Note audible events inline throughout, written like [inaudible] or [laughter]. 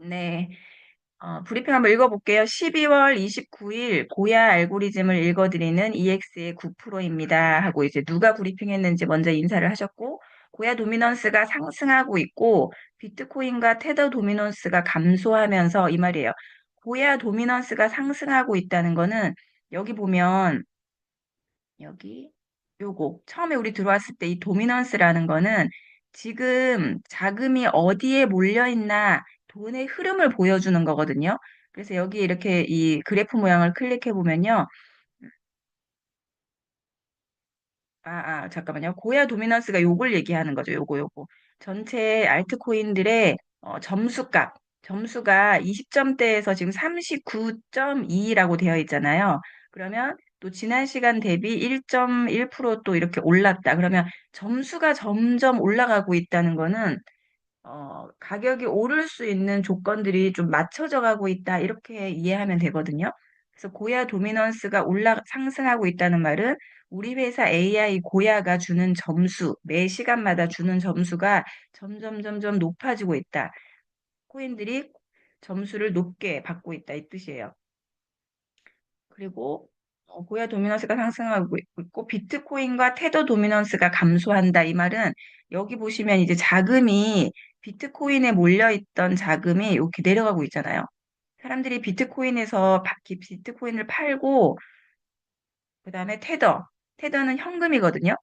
네. 어, 브리핑 한번 읽어볼게요. 12월 29일 고야 알고리즘을 읽어드리는 EX의 9%입니다. 하고 이제 누가 브리핑했는지 먼저 인사를 하셨고, 고야 도미넌스가 상승하고 있고, 비트코인과 테더 도미넌스가 감소하면서 이 말이에요. 고야 도미넌스가 상승하고 있다는 거는 여기 보면 여기 요거 처음에 우리 들어왔을 때 이 도미넌스라는 거는 지금 자금이 어디에 몰려 있나 돈의 흐름을 보여주는 거거든요. 그래서 여기 이렇게 이 그래프 모양을 클릭해 보면요. 아, 아, 잠깐만요. 고야 도미넌스가 요걸 얘기하는 거죠. 요거, 요거. 전체 알트코인들의 어, 점수값. 점수가 20점대에서 지금 39.2라고 되어 있잖아요. 그러면 또 지난 시간 대비 1.1%또 이렇게 올랐다. 그러면 점수가 점점 올라가고 있다는 거는 어, 가격이 오를 수 있는 조건들이 좀 맞춰져 가고 있다. 이렇게 이해하면 되거든요. 그래서 고야 도미넌스가 올라, 상승하고 있다는 말은 우리 회사 AI 고야가 주는 점수, 매 시간마다 주는 점수가 점점 점점 높아지고 있다. 코인들이 점수를 높게 받고 있다. 이 뜻이에요. 그리고 어, 고야 도미넌스가 상승하고 있고 비트코인과 테더 도미넌스가 감소한다. 이 말은 여기 보시면 이제 자금이 비트코인에 몰려있던 자금이 이렇게 내려가고 있잖아요. 사람들이 비트코인에서 비트코인을 팔고 그 다음에 테더, 테더는 현금이거든요.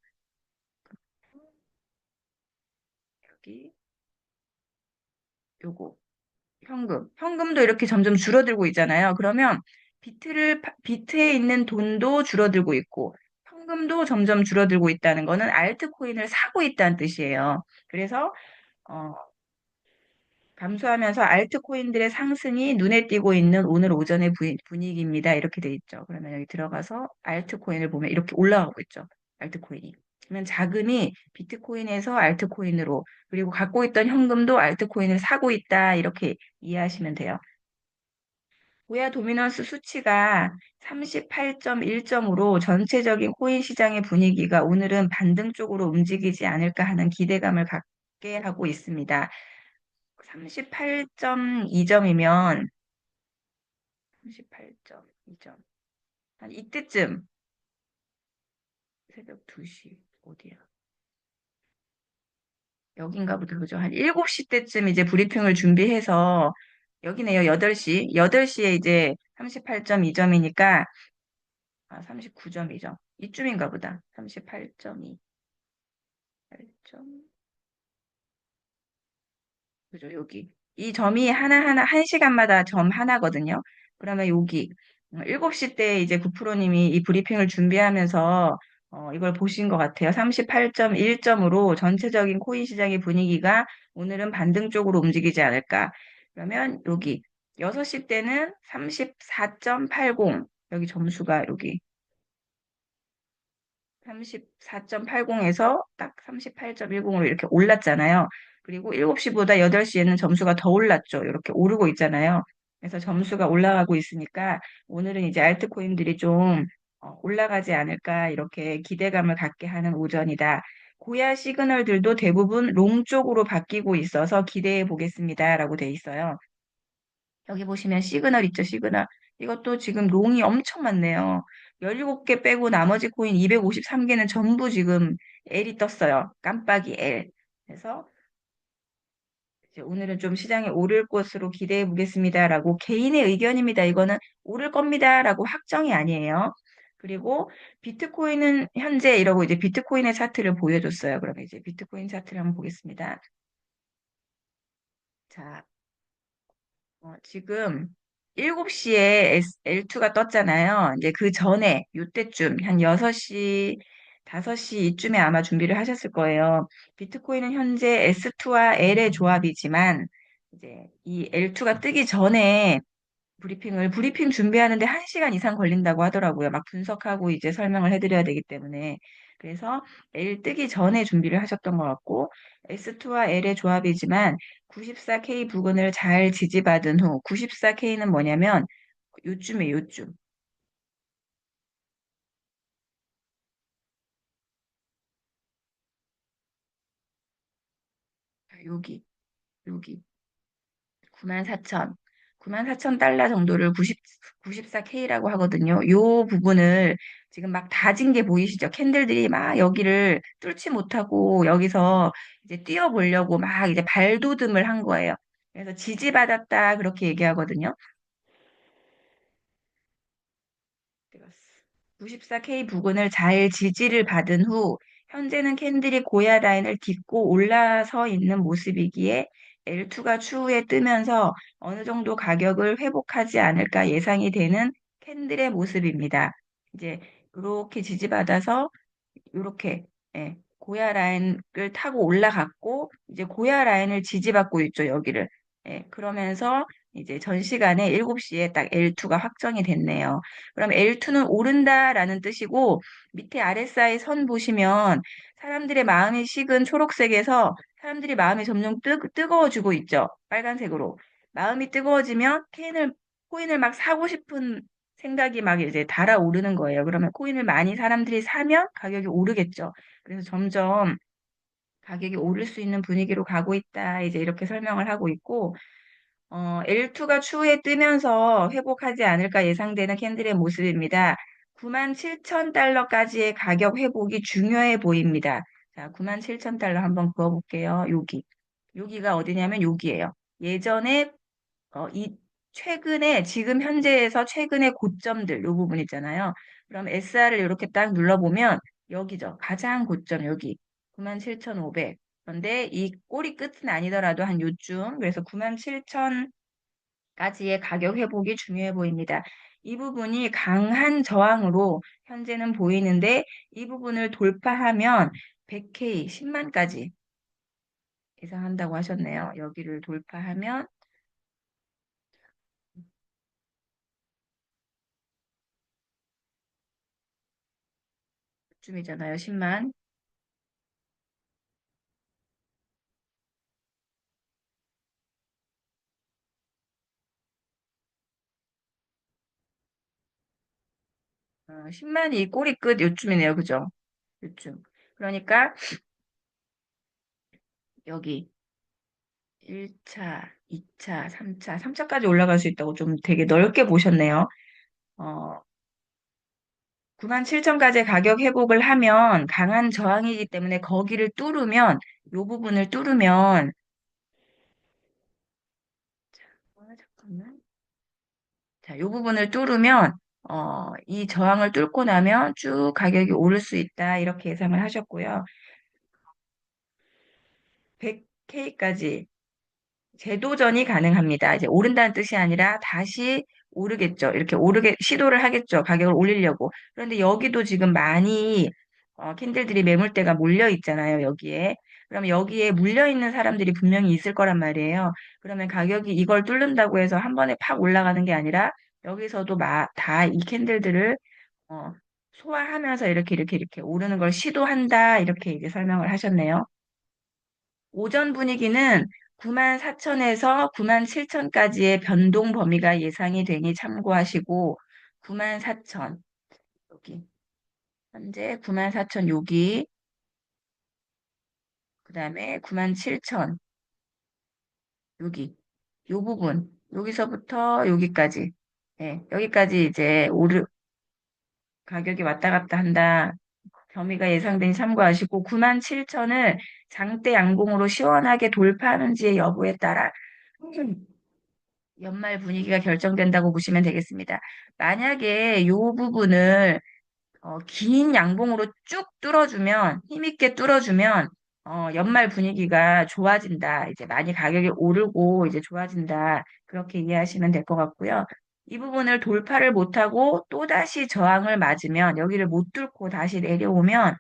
여기 요거 현금, 현금도 이렇게 점점 줄어들고 있잖아요. 그러면 비트를 파- 비트에 있는 돈도 줄어들고 있고 현금도 점점 줄어들고 있다는 거는 알트코인을 사고 있다는 뜻이에요. 그래서 어, 감소하면서 알트코인들의 상승이 눈에 띄고 있는 오늘 오전의 부- 분위기입니다. 이렇게 돼 있죠. 그러면 여기 들어가서 알트코인을 보면 이렇게 올라가고 있죠. 알트코인이. 그러면 자금이 비트코인에서 알트코인으로 그리고 갖고 있던 현금도 알트코인을 사고 있다. 이렇게 이해하시면 돼요. 고야 도미넌스 수치가 38.1점으로 전체적인 코인 시장의 분위기가 오늘은 반등 쪽으로 움직이지 않을까 하는 기대감을 갖게 하고 있습니다. 38.2점이면 38.2점. 한 이때쯤 새벽 2시 어디야? 여긴가 보다 그죠? 한 7시 때쯤 이제 브리핑을 준비해서 여기네요. 8시. 8시에 이제 38.2점이니까 아, 39.2점. 이쯤인가 보다. 38.2. 8점. 그죠? 여기. 이 점이 하나하나, 한 시간마다 점 하나거든요. 그러면 여기, 7시 때 이제 구프로님이 이 브리핑을 준비하면서 어, 이걸 보신 것 같아요. 38.1점으로 전체적인 코인 시장의 분위기가 오늘은 반등 쪽으로 움직이지 않을까. 그러면 여기, 6시 때는 34.80. 여기 점수가 여기 34.80에서 딱 38.10으로 이렇게 올랐잖아요. 그리고 7시보다 8시에는 점수가 더 올랐죠. 이렇게 오르고 있잖아요. 그래서 점수가 올라가고 있으니까 오늘은 이제 알트코인들이 좀 어, 올라가지 않을까 이렇게 기대감을 갖게 하는 오전이다. 고야 시그널들도 대부분 롱 쪽으로 바뀌고 있어서 기대해 보겠습니다 라고 돼 있어요. 여기 보시면 시그널 있죠, 시그널. 이것도 지금 롱이 엄청 많네요. 17개 빼고 나머지 코인 253개는 전부 지금 L이 떴어요. 깜빡이 L. 그래서 오늘은 좀 시장에 오를 것으로 기대해 보겠습니다라고 개인의 의견입니다. 이거는 오를 겁니다라고 확정이 아니에요. 그리고 비트코인은 현재 이러고 이제 비트코인의 차트를 보여줬어요. 그러면 이제 비트코인 차트를 한번 보겠습니다. 자, 어, 지금 7시에 L2가 떴잖아요. 이제 그 전에, 요때쯤, 한 6시, 5시 이쯤에 아마 준비를 하셨을 거예요. 비트코인은 현재 S2와 L의 조합이지만, 이제 이 L2가 뜨기 전에 브리핑을, 브리핑 준비하는데 1시간 이상 걸린다고 하더라고요. 막 분석하고 이제 설명을 해드려야 되기 때문에. 그래서 L 뜨기 전에 준비를 하셨던 것 같고, S2와 L의 조합이지만 94K 부근을 잘 지지받은 후, 94K는 뭐냐면 요쯤에 요쯤. 여기, 여기. 94,000, 94,000 달러 정도를 90, 94K라고 하거든요. 요 부분을 지금 막 다진 게 보이시죠? 캔들들이 막 여기를 뚫지 못하고 여기서 이제 뛰어보려고 막 이제 발돋움을 한 거예요. 그래서 지지받았다 그렇게 얘기하거든요. 94K 부근을 잘 지지를 받은 후 현재는 캔들이 고야 라인을 딛고 올라서 있는 모습이기에 L2가 추후에 뜨면서 어느 정도 가격을 회복하지 않을까 예상이 되는 캔들의 모습입니다. 이제 이렇게 지지받아서 이렇게 예, 고야 라인을 타고 올라갔고 이제 고야 라인을 지지받고 있죠 여기를 예, 그러면서 이제 전 시간에 7시에 딱 L2가 확정이 됐네요. 그럼 L2는 오른다라는 뜻이고 밑에 RSI 선 보시면 사람들의 마음이 식은 초록색에서 사람들이 마음이 점점 뜨, 뜨거워지고 있죠. 빨간색으로. 마음이 뜨거워지면 코인을, 코인을 막 사고 싶은 생각이 막 이제 달아오르는 거예요. 그러면 코인을 많이 사람들이 사면 가격이 오르겠죠. 그래서 점점 가격이 오를 수 있는 분위기로 가고 있다. 이제 이렇게 설명을 하고 있고, 어, L2가 추후에 뜨면서 회복하지 않을까 예상되는 캔들의 모습입니다. 9만 7천 달러까지의 가격 회복이 중요해 보입니다. 자, 9만 7천 달러 한번 그어볼게요. 여기. 여기가 어디냐면 여기예요. 예전에 어, 이 최근에 지금 현재에서 최근의 고점들 요 부분 있잖아요. 그럼 SR을 이렇게 딱 눌러보면 여기죠. 가장 고점 여기 97,500. 그런데 이 꼬리 끝은 아니더라도 한 요쯤 그래서 97,000까지의 가격 회복이 중요해 보입니다. 이 부분이 강한 저항으로 현재는 보이는데 이 부분을 돌파하면 100K 10만까지 예상한다고 하셨네요. 여기를 돌파하면 쯤이잖아요. 10만. 10만이 꼬리 끝 요쯤이네요. 그죠? 요쯤. 그러니까 여기 1차, 2차, 3차, 3차까지 올라갈 수 있다고 좀 되게 넓게 보셨네요. 어, 97,000까지 가격 회복을 하면 강한 저항이기 때문에 거기를 뚫으면 요 부분을 뚫으면 자, 어, 잠깐만. 자, 요 부분을 뚫으면 어, 이 저항을 뚫고 나면 쭉 가격이 오를 수 있다. 이렇게 예상을 하셨고요. 100K까지 재도전이 가능합니다. 이제 오른다는 뜻이 아니라 다시 오르겠죠. 이렇게 오르게 시도를 하겠죠. 가격을 올리려고. 그런데 여기도 지금 많이 어, 캔들들이 매물대가 몰려 있잖아요. 여기에. 그러면 여기에 물려 있는 사람들이 분명히 있을 거란 말이에요. 그러면 가격이 이걸 뚫는다고 해서 한 번에 팍 올라가는 게 아니라 여기서도 다이 캔들들을 어, 소화하면서 이렇게 이렇게 이렇게 오르는 걸 시도한다. 이렇게 이제 설명을 하셨네요. 오전 분위기는 9만 4천에서 9만 7천까지의 변동 범위가 예상이 되니 참고하시고 9만 4천 여기 현재 9만 4천 여기 그 다음에 9만 7천 여기 요 부분 여기서부터 여기까지 네, 여기까지 이제 오르 가격이 왔다 갔다 한다 범위가 예상되니 참고하시고 9만 7천을 장대 양봉으로 시원하게 돌파하는지의 여부에 따라 연말 분위기가 결정된다고 보시면 되겠습니다. 만약에 이 부분을 어, 긴 양봉으로 쭉 뚫어주면 힘있게 뚫어주면 어, 연말 분위기가 좋아진다. 이제 많이 가격이 오르고 이제 좋아진다. 그렇게 이해하시면 될 것 같고요. 이 부분을 돌파를 못하고 또다시 저항을 맞으면 여기를 못 뚫고 다시 내려오면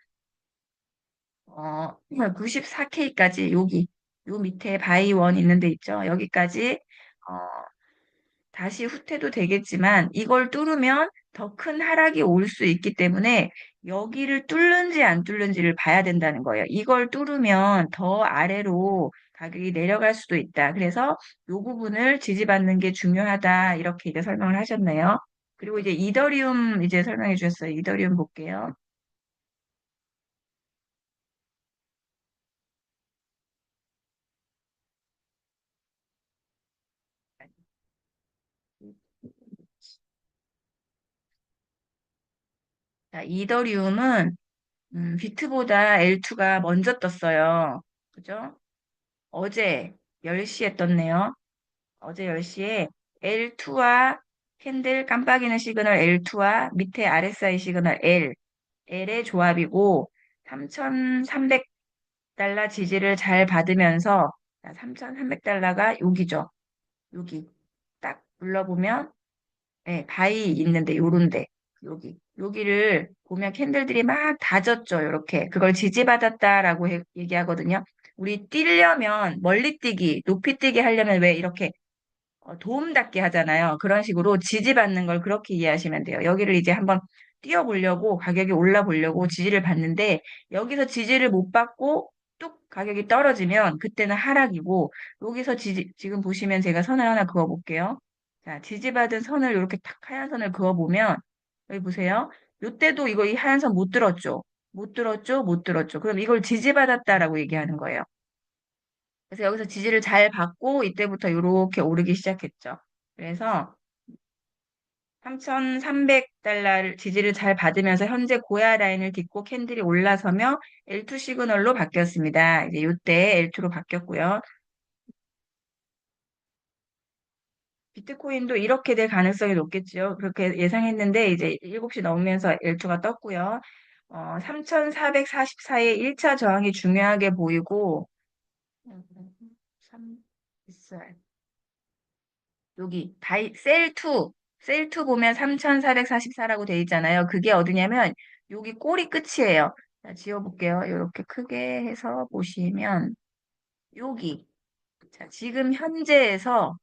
어, [clears throat] 94K까지 여기 요 밑에 바이원 있는 데 있죠. 여기까지 어, 다시 후퇴도 되겠지만 이걸 뚫으면 더 큰 하락이 올 수 있기 때문에 여기를 뚫는지 안 뚫는지를 봐야 된다는 거예요. 이걸 뚫으면 더 아래로 가격이 내려갈 수도 있다. 그래서 이 부분을 지지받는 게 중요하다. 이렇게 이제 설명을 하셨네요. 그리고 이제 이더리움 이제 설명해 주셨어요. 이더리움 볼게요. 자, 이더리움은 음, 비트보다 L2가 먼저 떴어요. 그죠? 어제 10시에 떴네요. 어제 10시에 L2와 캔들 깜빡이는 시그널 L2와 밑에 RSI 시그널 L, L의 조합이고 3,300달러 지지를 잘 받으면서 3,300달러가 여기죠. 여기 딱 눌러보면 네, 바위 있는데 요런데 여기 여기를 보면 캔들들이 막 다졌죠. 이렇게 그걸 지지받았다라고 해- 얘기하거든요. 우리 뛰려면 멀리 뛰기, 높이 뛰기 하려면 왜 이렇게 어, 도움 닫기 하잖아요. 그런 식으로 지지받는 걸 그렇게 이해하시면 돼요. 여기를 이제 한번 뛰어보려고 가격이 올라보려고 지지를 받는데 여기서 지지를 못 받고 뚝 가격이 떨어지면 그때는 하락이고 여기서 지지, 지금 보시면 제가 선을 하나 그어볼게요. 자, 지지받은 선을 이렇게 탁 하얀 선을 그어보면 여기 보세요. 이때도 이거 이 하얀 선 못 들었죠? 못 들었죠? 못 들었죠? 그럼 이걸 지지받았다라고 얘기하는 거예요. 그래서 여기서 지지를 잘 받고 이때부터 이렇게 오르기 시작했죠. 그래서 3,300달러를 지지를 잘 받으면서 현재 고야 라인을 딛고 캔들이 올라서며 L2 시그널로 바뀌었습니다. 이제 이때 L2로 바뀌었고요. 비트코인도 이렇게 될 가능성이 높겠죠. 그렇게 예상했는데 이제 7시 넘으면서 L2가 떴고요. 어, 3,444의 1차 저항이 중요하게 보이고 3 있어요. 여기 바이 셀 2 셀 2 보면 3,444라고 돼 있잖아요. 그게 어디냐면 여기 꼬리 끝이에요. 자, 지워볼게요. 이렇게 크게 해서 보시면 여기 자, 지금 현재에서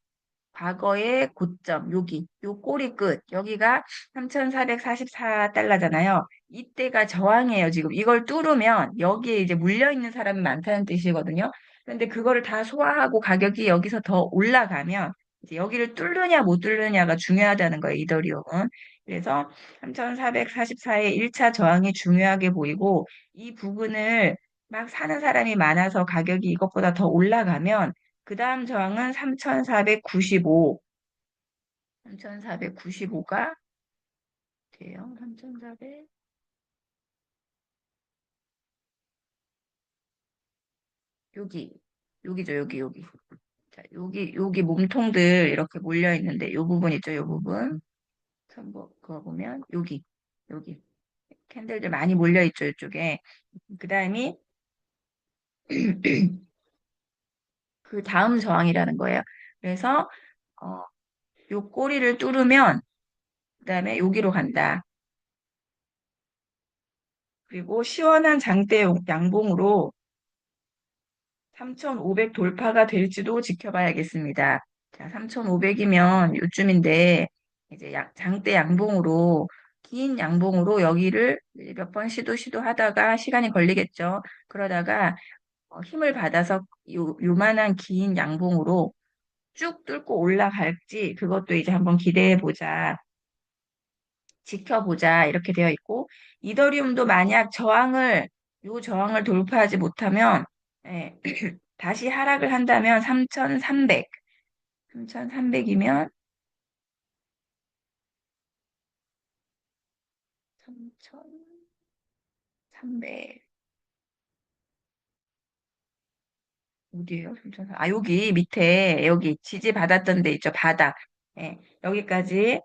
과거의 고점 여기 요 꼬리 끝 여기가 3,444달러잖아요. 이때가 저항이에요. 지금 이걸 뚫으면 여기에 이제 물려 있는 사람이 많다는 뜻이거든요. 근데 그거를 다 소화하고 가격이 여기서 더 올라가면 이제 여기를 뚫느냐 못 뚫느냐가 중요하다는 거예요. 이더리움은. 그래서 3,444의 1차 저항이 중요하게 보이고 이 부분을 막 사는 사람이 많아서 가격이 이것보다 더 올라가면 그 다음 저항은 3,495. 3,495가 돼요. 3,400. 여기, 여기죠, 여기, 여기. 자, 여기, 여기 몸통들 이렇게 몰려 있는데, 요 부분 있죠, 요 부분. 선보, 그거 보면, 여기, 여기. 캔들들 많이 몰려 있죠, 이쪽에. 그 다음이, [clears throat] 그 다음 저항이라는 거예요. 그래서, 어, 요 꼬리를 뚫으면, 그 다음에 여기로 간다. 그리고 시원한 장대 양봉으로 3,500 돌파가 될지도 지켜봐야겠습니다. 자, 3,500이면 요쯤인데 이제 약, 장대 양봉으로 긴 양봉으로 여기를 몇 번 시도 시도 하다가 시간이 걸리겠죠. 그러다가 어, 힘을 받아서 요, 요만한 긴 양봉으로 쭉 뚫고 올라갈지 그것도 이제 한번 기대해 보자. 지켜보자. 이렇게 되어 있고 이더리움도 만약 저항을 요 저항을 돌파하지 못하면 예, [clears throat] 다시 하락을 한다면 3,300 3,300이면 3,300 어디에요? 3,300. 아 여기 밑에 여기 지지 받았던 데 있죠 바닥 예, 여기까지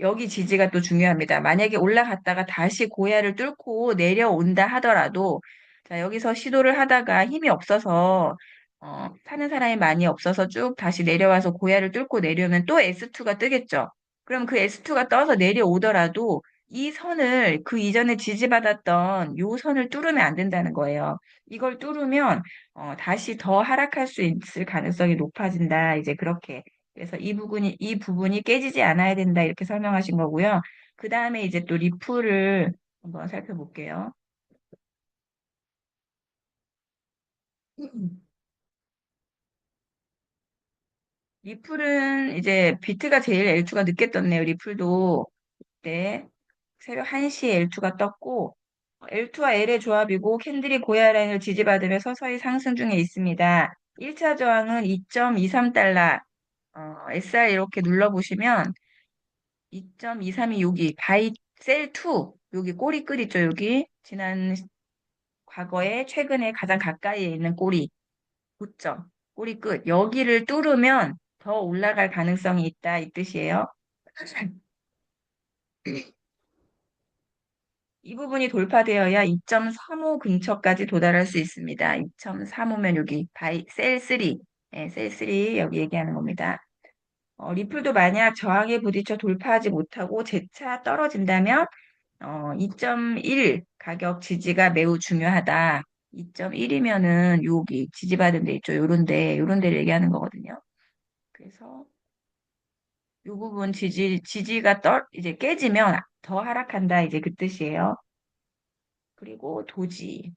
여기 지지가 또 중요합니다. 만약에 올라갔다가 다시 고야를 뚫고 내려온다 하더라도, 자, 여기서 시도를 하다가 힘이 없어서, 어, 사는 사람이 많이 없어서 쭉 다시 내려와서 고야를 뚫고 내려오면 또 S2가 뜨겠죠. 그럼 그 S2가 떠서 내려오더라도 이 선을 그 이전에 지지받았던 요 선을 뚫으면 안 된다는 거예요. 이걸 뚫으면 어, 다시 더 하락할 수 있을 가능성이 높아진다. 이제 그렇게 그래서 이 부분이, 이 부분이 깨지지 않아야 된다. 이렇게 설명하신 거고요. 그 다음에 이제 또 리플을 한번 살펴볼게요. 리플은 이제 비트가 제일 L2가 늦게 떴네요. 리플도 네. 새벽 1시에 L2가 떴고 L2와 L의 조합이고 캔들이 고야 라인을 지지받으며 서서히 상승 중에 있습니다. 1차 저항은 2.23달러 어, SR 이렇게 눌러보시면 2.232 여기 바이 셀2 여기 꼬리 끝 있죠, 여기. 지난 과거에 최근에 가장 가까이에 있는 꼬리, 고점, 꼬리 끝. 여기를 뚫으면 더 올라갈 가능성이 있다, 이 뜻이에요. [laughs] 이 부분이 돌파되어야 2.35 근처까지 도달할 수 있습니다. 2.35면 여기 바이 셀 3, 네, 셀3 여기 얘기하는 겁니다. 어, 리플도 만약 저항에 부딪혀 돌파하지 못하고 재차 떨어진다면 어, 2.1 가격 지지가 매우 중요하다. 2.1이면은 여기 지지받은 데 있죠. 요런 데 요런 데를 얘기하는 거거든요. 그래서 이 부분 지지 지지가 떨 이제 깨지면 더 하락한다 이제 그 뜻이에요. 그리고 도지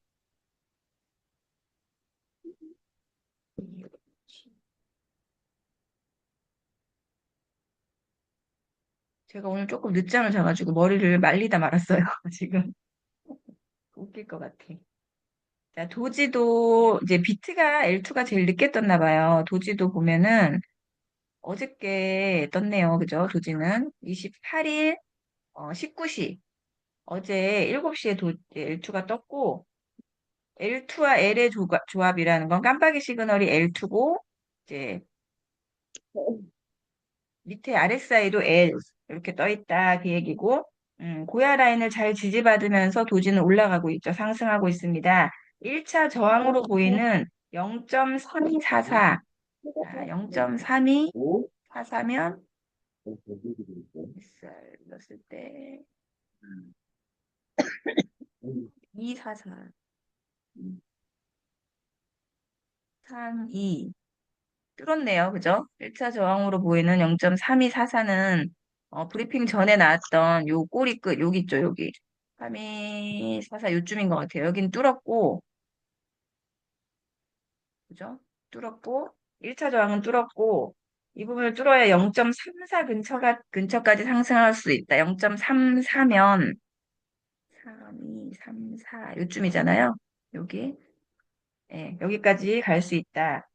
제가 오늘 조금 늦잠을 자가지고 머리를 말리다 말았어요. [laughs] 지금 웃길 것 같아. 자, 도지도 이제 비트가 L2가 제일 늦게 떴나 봐요. 도지도 보면은 어저께 떴네요. 그죠? 도지는 28일 어, 19시 어제 7시에 도, L2가 떴고 L2와 L의 조가, 조합 이라는 건 깜빡이 시그널이 L2고 이제 밑에 RSI도 L 이렇게 떠 있다 그 얘기고 음, 고야 라인을 잘 지지받으면서 도지는 올라가고 있죠. 상승하고 있습니다. 1차 저항으로 보이는 0.3244 자, 0.3244면 뱃살 넣었을 때 244 32 뚫었네요. 그죠? 1차 저항으로 보이는 0.3244는 어, 브리핑 전에 나왔던 요 꼬리 끝 여기 있죠. 여기 3244 요쯤인 것 같아요. 여긴 뚫었고 그죠? 뚫었고 1차 저항은 뚫었고 이 부분을 뚫어야 0.34 근처가 근처까지 상승할 수 있다. 0.34면 3, 2, 3, 4 요쯤이잖아요. 여기 예, 여기까지 갈 수 있다.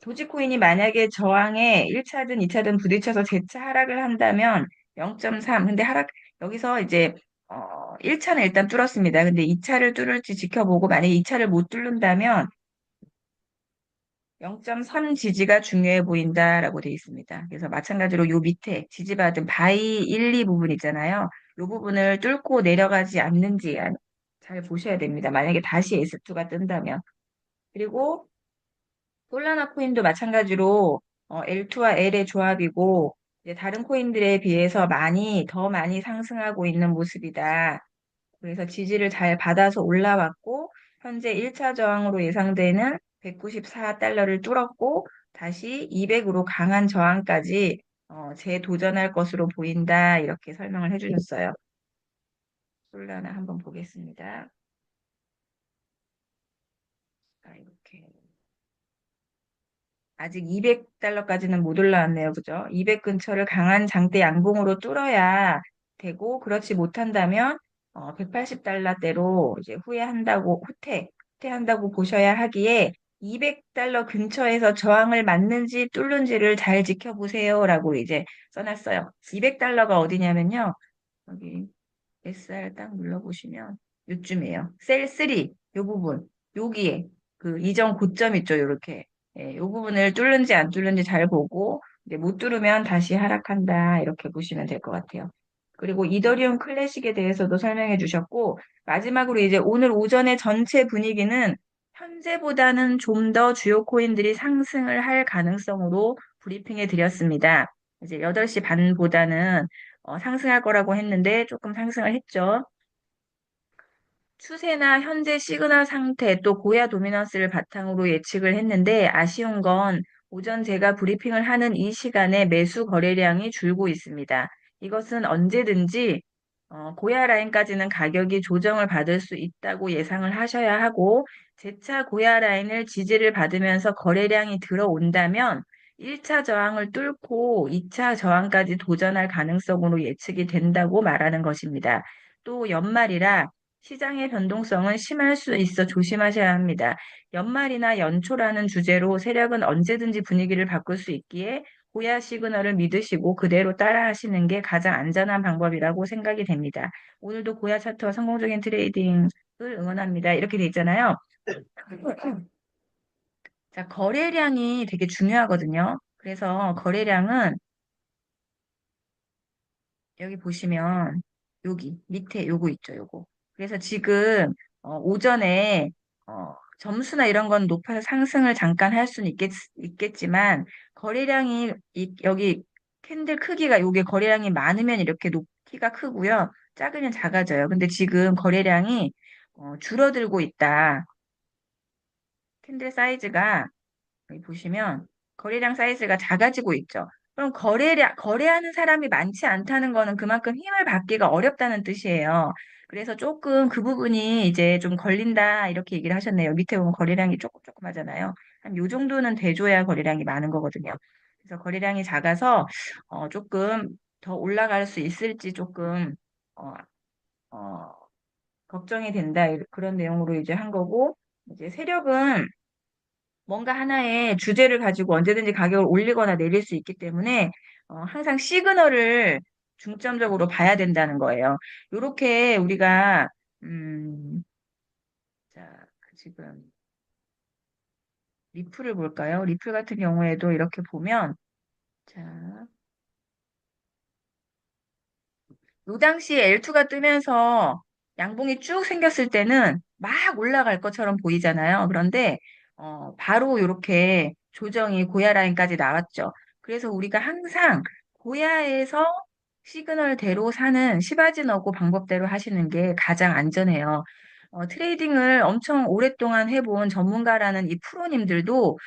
도지코인이 만약에 저항에 1차든 2차든 부딪혀서 재차 하락을 한다면 0.3. 근데 하락, 여기서 이제, 어, 1차는 일단 뚫었습니다. 근데 2차를 뚫을지 지켜보고 만약에 2차를 못 뚫는다면 0.3 지지가 중요해 보인다라고 되어 있습니다. 그래서 마찬가지로 요 밑에 지지받은 바이 1, 2 부분 있잖아요. 요 부분을 뚫고 내려가지 않는지 잘 보셔야 됩니다. 만약에 다시 S2가 뜬다면. 그리고 솔라나 코인도 마찬가지로 어, L2와 L의 조합이고 다른 코인들에 비해서 많이 더 많이 상승하고 있는 모습이다. 그래서 지지를 잘 받아서 올라왔고 현재 1차 저항으로 예상되는 194달러를 뚫었고 다시 200으로 강한 저항까지 어, 재도전할 것으로 보인다. 이렇게 설명을 해주셨어요. 솔라나 한번 보겠습니다. 자, 이렇게. 아직 200달러까지는 못 올라왔네요. 그죠? 200 근처를 강한 장대 양봉으로 뚫어야 되고, 그렇지 못한다면, 어, 180달러대로 이제 후회한다고, 후퇴, 후퇴한다고 보셔야 하기에, 200달러 근처에서 저항을 맞는지 뚫는지를 잘 지켜보세요. 라고 이제 써놨어요. 200달러가 어디냐면요. 여기 SR 딱 눌러보시면 요쯤이에요. 셀 3, 요 부분. 여기에 그 이전 고점 있죠. 요렇게. 예, 요 부분을 뚫는지 안 뚫는지 잘 보고 이제 못 뚫으면 다시 하락한다. 이렇게 보시면 될 것 같아요. 그리고 이더리움 클래식에 대해서도 설명해 주셨고 마지막으로 이제 오늘 오전의 전체 분위기는 현재보다는 좀 더 주요 코인들이 상승을 할 가능성으로 브리핑해 드렸습니다. 이제 8시 반보다는 어, 상승할 거라고 했는데 조금 상승을 했죠. 추세나 현재 시그널 상태 또 고야 도미넌스를 바탕으로 예측을 했는데 아쉬운 건 오전 제가 브리핑을 하는 이 시간에 매수 거래량이 줄고 있습니다. 이것은 언제든지 어, 고야 라인까지는 가격이 조정을 받을 수 있다고 예상을 하셔야 하고 재차 고야 라인을 지지를 받으면서 거래량이 들어온다면 1차 저항을 뚫고 2차 저항까지 도전할 가능성으로 예측이 된다고 말하는 것입니다. 또 연말이라 시장의 변동성은 심할 수 있어 조심하셔야 합니다. 연말이나 연초라는 주제로 세력은 언제든지 분위기를 바꿀 수 있기에 고야 시그널을 믿으시고 그대로 따라 하시는 게 가장 안전한 방법이라고 생각이 됩니다. 오늘도 고야 차트와 성공적인 트레이딩을 응원합니다. 이렇게 돼 있잖아요. [clears throat] 자, 거래량이 되게 중요하거든요. 그래서 거래량은 여기 보시면 여기 밑에 요거 있죠, 요거. 그래서 지금 어, 오전에 어, 점수나 이런 건 높아서 상승을 잠깐 할 수는 있겠, 있겠지만 거래량이 이, 여기 캔들 크기가 요게 거래량이 많으면 이렇게 높이가 크고요. 작으면 작아져요. 근데 지금 거래량이 어, 줄어들고 있다. 캔들 사이즈가 여기 보시면 거래량 사이즈가 작아지고 있죠. 그럼 거래량, 거래하는 사람이 많지 않다는 거는 그만큼 힘을 받기가 어렵다는 뜻이에요. 그래서 조금 그 부분이 이제 좀 걸린다 이렇게 얘기를 하셨네요. 밑에 보면 거래량이 조금 조금 하잖아요. 한 요 정도는 돼줘야 거래량이 많은 거거든요. 그래서 거래량이 작아서 어, 조금 더 올라갈 수 있을지 조금 어, 어, 걱정이 된다 그런 내용으로 이제 한 거고 이제 세력은 뭔가 하나의 주제를 가지고 언제든지 가격을 올리거나 내릴 수 있기 때문에 어, 항상 시그널을 중점적으로 봐야 된다는 거예요. 이렇게 우리가 음, 자, 그 지금 리플을 볼까요? 리플 같은 경우에도 이렇게 보면 자, 요 당시에 L2가 뜨면서 양봉이 쭉 생겼을 때는 막 올라갈 것처럼 보이잖아요. 그런데 어, 바로 이렇게 조정이 고야 라인까지 나왔죠. 그래서 우리가 항상 고야에서 시그널대로 사는 시바지 너고 방법대로 하시는 게 가장 안전해요. 어, 트레이딩을 엄청 오랫동안 해본 전문가라는 이 프로님들도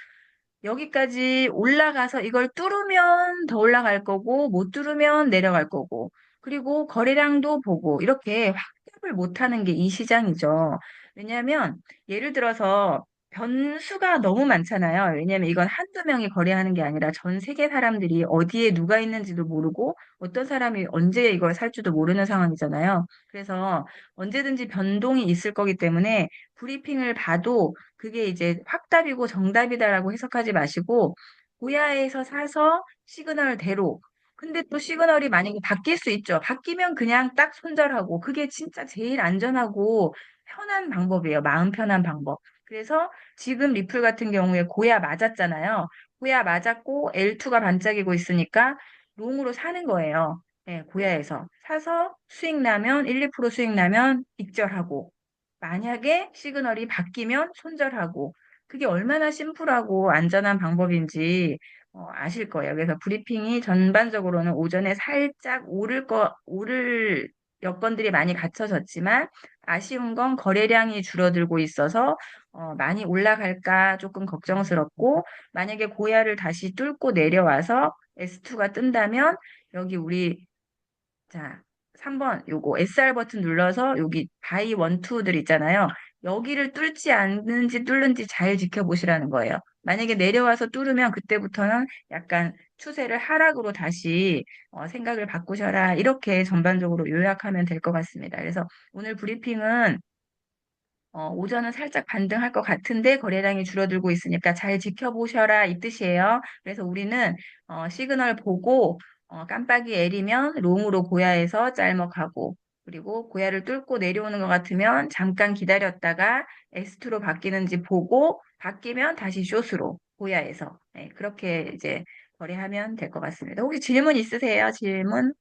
여기까지 올라가서 이걸 뚫으면 더 올라갈 거고, 못 뚫으면 내려갈 거고, 그리고 거래량도 보고, 이렇게 확답을 못 하는 게 이 시장이죠. 왜냐하면, 예를 들어서, 변수가 너무 많잖아요. 왜냐하면 이건 한두 명이 거래하는 게 아니라 전 세계 사람들이 어디에 누가 있는지도 모르고 어떤 사람이 언제 이걸 살지도 모르는 상황이잖아요. 그래서 언제든지 변동이 있을 거기 때문에 브리핑을 봐도 그게 이제 확답이고 정답이다라고 해석하지 마시고 고야에서 사서 시그널대로 근데 또 시그널이 만약에 바뀔 수 있죠. 바뀌면 그냥 딱 손절하고 그게 진짜 제일 안전하고 편한 방법이에요. 마음 편한 방법. 그래서 지금 리플 같은 경우에 고야 맞았잖아요. 고야 맞았고 L2가 반짝이고 있으니까 롱으로 사는 거예요. 네, 고야에서 사서 수익 나면 1, 2% 수익 나면 익절하고 만약에 시그널이 바뀌면 손절하고 그게 얼마나 심플하고 안전한 방법인지 어, 아실 거예요. 그래서 브리핑이 전반적으로는 오전에 살짝 오를 거, 오를 여건들이 많이 갖춰졌지만 아쉬운 건 거래량이 줄어들고 있어서 어, 많이 올라갈까 조금 걱정스럽고 만약에 고야를 다시 뚫고 내려와서 S2가 뜬다면 여기 우리 자 3번 요거 SR 버튼 눌러서 여기 바이 원투들 있잖아요. 여기를 뚫지 않는지 뚫는지 잘 지켜보시라는 거예요. 만약에 내려와서 뚫으면 그때부터는 약간 추세를 하락으로 다시 어, 생각을 바꾸셔라. 이렇게 전반적으로 요약하면 될 것 같습니다. 그래서 오늘 브리핑은 어, 오전은 살짝 반등할 것 같은데 거래량이 줄어들고 있으니까 잘 지켜보셔라 이 뜻이에요. 그래서 우리는 어, 시그널 보고 어, 깜빡이 L이면 롱으로 고야에서 짤먹하고 그리고 고야를 뚫고 내려오는 것 같으면 잠깐 기다렸다가 S2로 바뀌는지 보고 바뀌면 다시 숏으로 고야에서 네, 그렇게 이제 거래하면 될 것 같습니다. 혹시 질문 있으세요? 질문?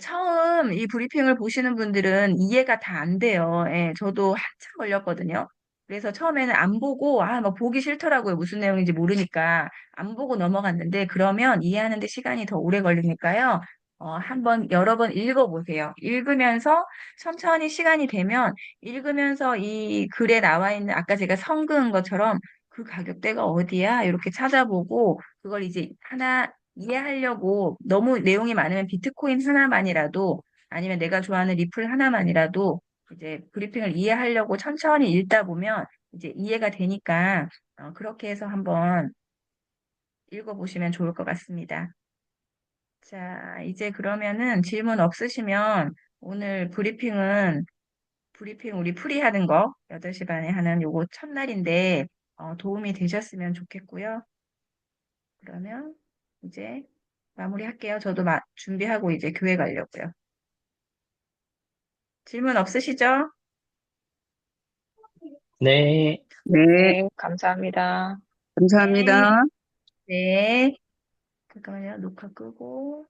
처음 이 브리핑을 보시는 분들은 이해가 다 안 돼요. 예, 저도 한참 걸렸거든요. 그래서 처음에는 안 보고, 아, 막 보기 싫더라고요. 무슨 내용인지 모르니까. 안 보고 넘어갔는데, 그러면 이해하는데 시간이 더 오래 걸리니까요. 어, 한번 여러 번 읽어보세요. 읽으면서 천천히 시간이 되면, 읽으면서 이 글에 나와 있는, 아까 제가 성 그은 것처럼 그 가격대가 어디야? 이렇게 찾아보고, 그걸 이제 하나 이해하려고 너무 내용이 많으면 비트코인 하나만이라도 아니면 내가 좋아하는 리플 하나만이라도 이제 브리핑을 이해하려고 천천히 읽다 보면 이제 이해가 되니까 어, 그렇게 해서 한번 읽어보시면 좋을 것 같습니다. 자, 이제 그러면은 질문 없으시면 오늘 브리핑은 브리핑 우리 풀이하는 거 8시 반에 하는 요거 첫날인데 어, 도움이 되셨으면 좋겠고요. 그러면 이제 마무리할게요. 저도 마- 준비하고 이제 교회 가려고요. 질문 없으시죠? 네. 네, 네, 감사합니다. 감사합니다. 네. 잠깐만요. 녹화 끄고.